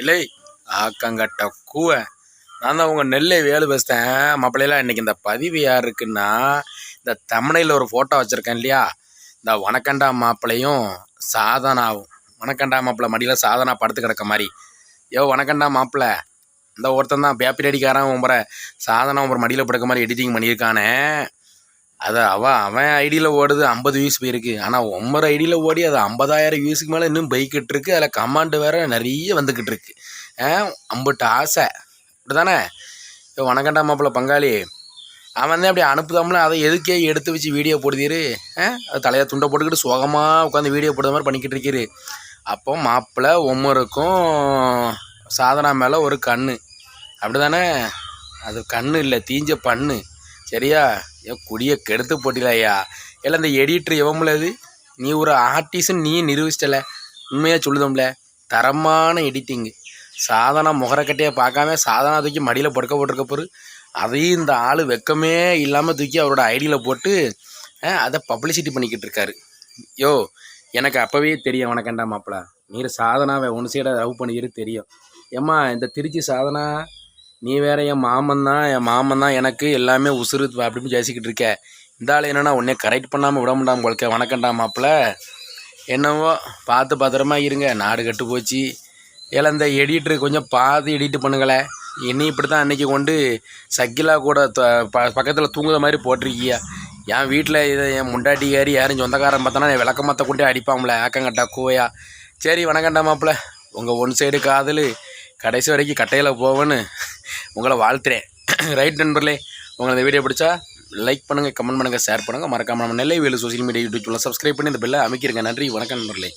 இல்லை ஆக்கங்கட்ட கூவ. நான் தான் உங்கள் நெல்லை வேலு பேசுகிறேன் மாப்பிள்ளையெல்லாம் இன்றைக்கி இந்த பதிவு யார் இருக்குன்னா இந்த தமிழையில் ஒரு ஃபோட்டோ வச்சுருக்கேன் இல்லையா? இந்த வணக்கண்டா மாப்பிள்ளையும் சாதனாவும். வணக்கண்டா மாப்பிள்ளை மடியில் சாதனா படுத்து கிடக்க மாதிரி. யோ வணக்கண்டா மாப்பிள்ளை. இந்த ஒருத்தன் தான் பேப்பர் அடிக்காரன் உம்புற சாதனா உம்புற மடியில் படுக்க மாதிரி எடிட்டிங் பண்ணியிருக்கானே. அதை அவன் அவன் ஐடியில் ஓடுது ஐம்பது வியூஸ் போயிருக்கு. ஆனால் ஒம்பது ஐடியில் ஓடி அது ஐம்பதாயிரம் வியூஸுக்கு மேலே இன்னும் பைக்கிட்டு இருக்கு. அதில் கமாண்டு வேறு நிறைய வந்துக்கிட்டு இருக்கு. அம்புட்டு ஆசை. இப்படி தானே இப்போ வணக்கண்டா மாப்பிள்ள பங்காளி. அவன் தான் அப்படி அனுப்புதாமல அதை எதுக்கே எடுத்து வச்சு வீடியோ போடுதீரு? அது தலையை துண்டை போட்டுக்கிட்டு சுகமாக உட்காந்து வீடியோ போடுற மாதிரி பண்ணிக்கிட்டு இருக்கிறு அப்போ மாப்பிள்ளை ஒவ்வொருக்கும் சாதனா மேலே ஒரு கண்ணு. அப்படி தானே அது கண்ணு இல்லை தீஞ்ச பண்ணு. சரியா? ஏன் குடியை கெடுத்து போட்டில ஐயா இல்லை இந்த எடிட்டர் எவம்ல அது? நீ ஒரு ஆர்டிஸ்ட்னு நீ நிரூபிச்சிட்டல. உண்மையாக சொல்லுதோம்ல தரமான எடிட்டிங்கு சாதனா முகரக்கட்டையை பார்க்காம சாதனா தூக்கி மடியில் படுக்க போட்டிருக்க பொரு. அதையும் இந்த ஆள் வெக்கமே இல்லாமல் தூக்கி அவரோட ஐடியில் போட்டு அதை பப்ளிசிட்டி பண்ணிக்கிட்டு இருக்காரு. யோ எனக்கு அப்போவே தெரியும் உனக்கண்டா மாப்பிள. நீர் சாதனாவை ஒன்று சைடாக லவ் பண்ணிக்கிட்டு தெரியும். ஏம்மா இந்த திருச்சி சாதனா நீ வேற என் மாமன் தான் என் மாமன் தான் எனக்கு எல்லாமே உசுறு அப்படின்னு பேசிக்கிட்டு இருக்க. இந்த ஆள் என்னன்னா உன்னே கரெக்ட் பண்ணாமல் விட முடியாமல் உங்களுக்கு வணக்கண்டா மாப்பிள்ள என்னவோ பார்த்து பத்திரமா இருங்க. நாடு கட்டு போச்சு. ஏல இந்த எடிட்ரு கொஞ்சம் பார்த்து எடிட் பண்ணுங்களேன் என்னை இப்படி தான் அன்றைக்கி கொண்டு சக்கிலா கூட பக்கத்தில் தூங்குற மாதிரி போட்டிருக்கியா? என் வீட்டில் இதை என் முண்டாட்டி ஏறி யாரும் சொந்தக்காரன் பார்த்தோன்னா விளக்கமாத்த கொண்டே அடிப்பாம்ல ஆக்கங்கட்டா கூவையா சரி வணக்கண்டா மாப்பிள. உங்கள் ஒன் சைடு காதல். கடைசி வரைக்கும் கட்டையில் போவேன்னு. உங்களை வாழ்த்துறேன். ரைட் நண்பர்களே உங்களை இந்த வீடியோ பிடிச்சா லைக் பண்ணுங்கள் கமெண்ட் பண்ணுங்கள் ஷேர் பண்ணுங்கள் மறக்காமல் நம்ம நெல்லை வேலு சோசியல் மீடியா யூடியூப்பில் சப்ஸ்கிரைப் பண்ணி இந்த பெல்லை அமைக்கிறங்க நன்றி வணக்கம் நண்பர்களே.